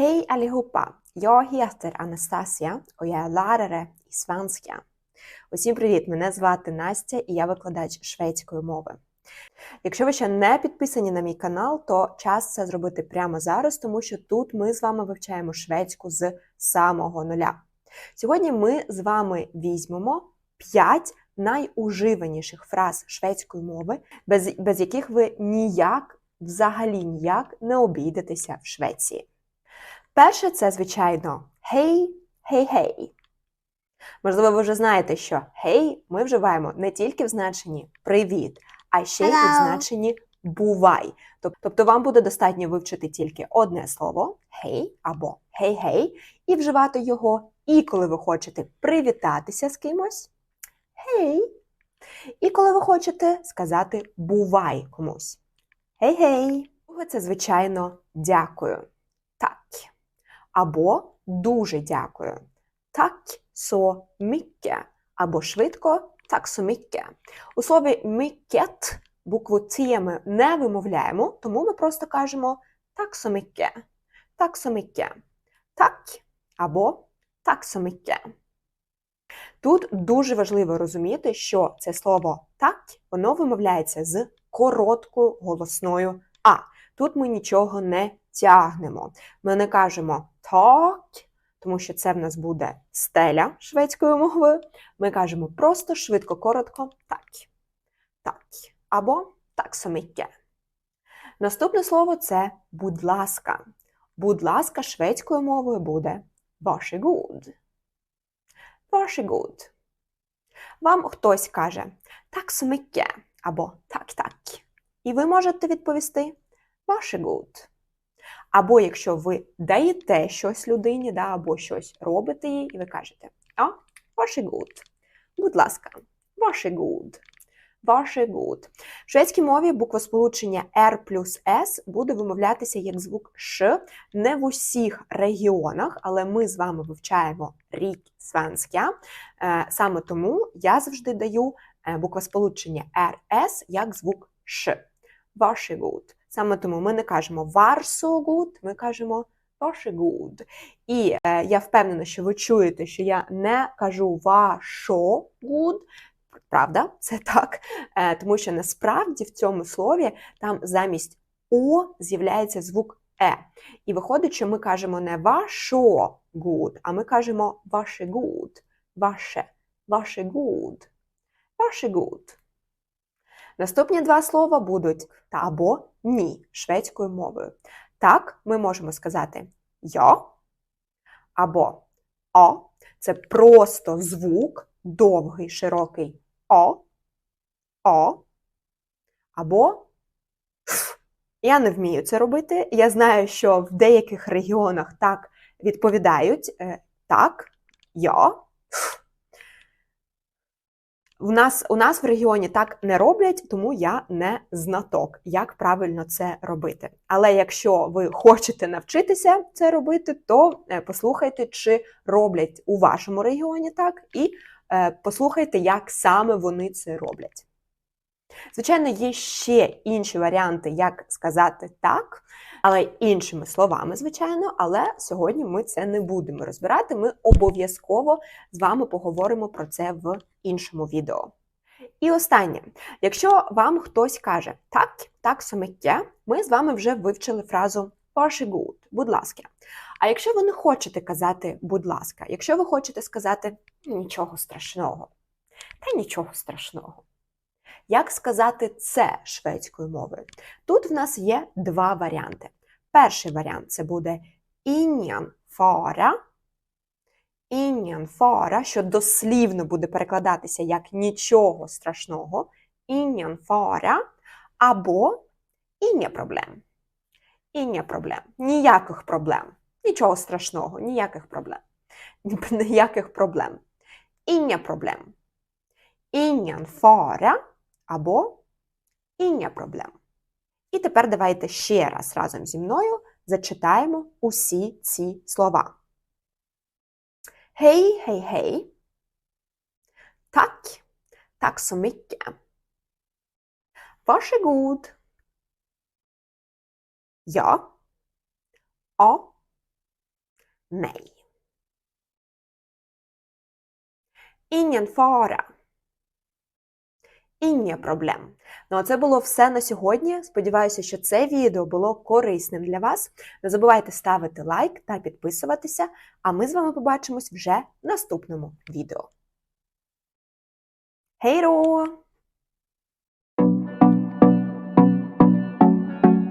Hej allihopa! Jag heter Anastasia och jag är lärare i svenska. Усім привіт! Мене звати Настя і я викладач шведської мови. Якщо ви ще не підписані на мій канал, то час це зробити прямо зараз, тому що тут ми з вами вивчаємо шведську з самого нуля. Сьогодні ми з вами візьмемо 5 найуживаніших фраз шведської мови, без, без яких ви ніяк, взагалі ніяк не обійдетеся в Швеції. Перше, це, звичайно, гей, гей-гей. Можливо, ви вже знаєте, що гей ми вживаємо не тільки в значенні привіт, а ще й у значенні бувай. Тобто вам буде достатньо вивчити тільки одне слово гей або гей-гей, і вживати його і коли ви хочете привітатися з кимось гей, і коли ви хочете сказати бувай комусь. Гей-гей. Це, звичайно, дякую. Так. Або дуже дякую. Так så mycket. Або швидко так so mycket. У слові mycket букву Т ми не вимовляємо, тому ми просто кажемо так so mycket. Так so mycket. Так або так so mycket. Тут дуже важливо розуміти, що це слово так, воно вимовляється з короткою голосною А. Тут ми нічого не тягнемо. Ми не кажемо так, тому що це в нас буде стеля шведською мовою. Ми кажемо просто швидко, коротко так. Так. Або так so. Наступне слово це будь ласка. Будь ласка, шведською мовою буде varsågod. Varsågod. Вам хтось каже так so або так так. І ви можете відповісти varsågod. Або якщо ви даєте щось людині, да, або щось робите їй, і ви кажете а, varsågod. Будь ласка, varsågod. Varsågod. В шведській мові буквосполучення R плюс S буде вимовлятися як звук Ш не в усіх регіонах, але ми з вами вивчаємо рік сванська. Е, Саме тому я завжди даю е, буквосполучення RS як звук Ш. Varsågod. Саме тому ми не кажемо varsågod, ми кажемо varsågod. І е, я впевнена, що ви чуєте, що я не кажу varsågod, Правда, це так, Е, тому що насправді в цьому слові там замість О з'являється звук Е. І виходить, що ми кажемо не вашогуд, а ми кажемо вашегуд, ваше, вашегуд, вашегуд. Наступні два слова будуть та або ні шведською мовою. Так, ми можемо сказати я або о. Це просто звук, довгий, широкий о, о, або ф. Я не вмію це робити. Я знаю, що в деяких регіонах так відповідають е, так, я. У нас, у нас в регіоні так не роблять, тому я не знаток, як правильно це робити. Але якщо ви хочете навчитися це робити, то е, послухайте, чи роблять у вашому регіоні так, і е, послухайте, як саме вони це роблять. Звичайно, є ще інші варіанти, як сказати так, але іншими словами, звичайно, але сьогодні ми це не будемо розбирати. Ми обов'язково з вами поговоримо про це в іншому відео. І останнє, якщо вам хтось каже так, так сумиття, ми з вами вже вивчили фразу varsågod, будь ласка. А якщо ви не хочете казати будь ласка, якщо ви хочете сказати нічого страшного, та нічого страшного. Як сказати це шведською мовою? Тут в нас є два варіанти. Перший варіант це буде ingen fara. Ingen fara, що дослівно буде перекладатися як нічого страшного. Ingen fara. Або inga проблем. Inga проблем. Ніяких проблем. Нічого страшного, ніяких проблем. Ніяких проблем. Inga проблем. Ingen fara або inga проблем. І тепер давайте ще раз разом зі мною зачитаємо усі ці слова. Hej, hej, hej. Tack. Tack så mycket. Varsågod. Ja. Ja. nej. Ingen fara. Іння проблем. Ну а це було все на сьогодні. Сподіваюся, що це відео було корисним для вас. Не забувайте ставити лайк та підписуватися, а ми з вами побачимось вже в наступному відео. Då!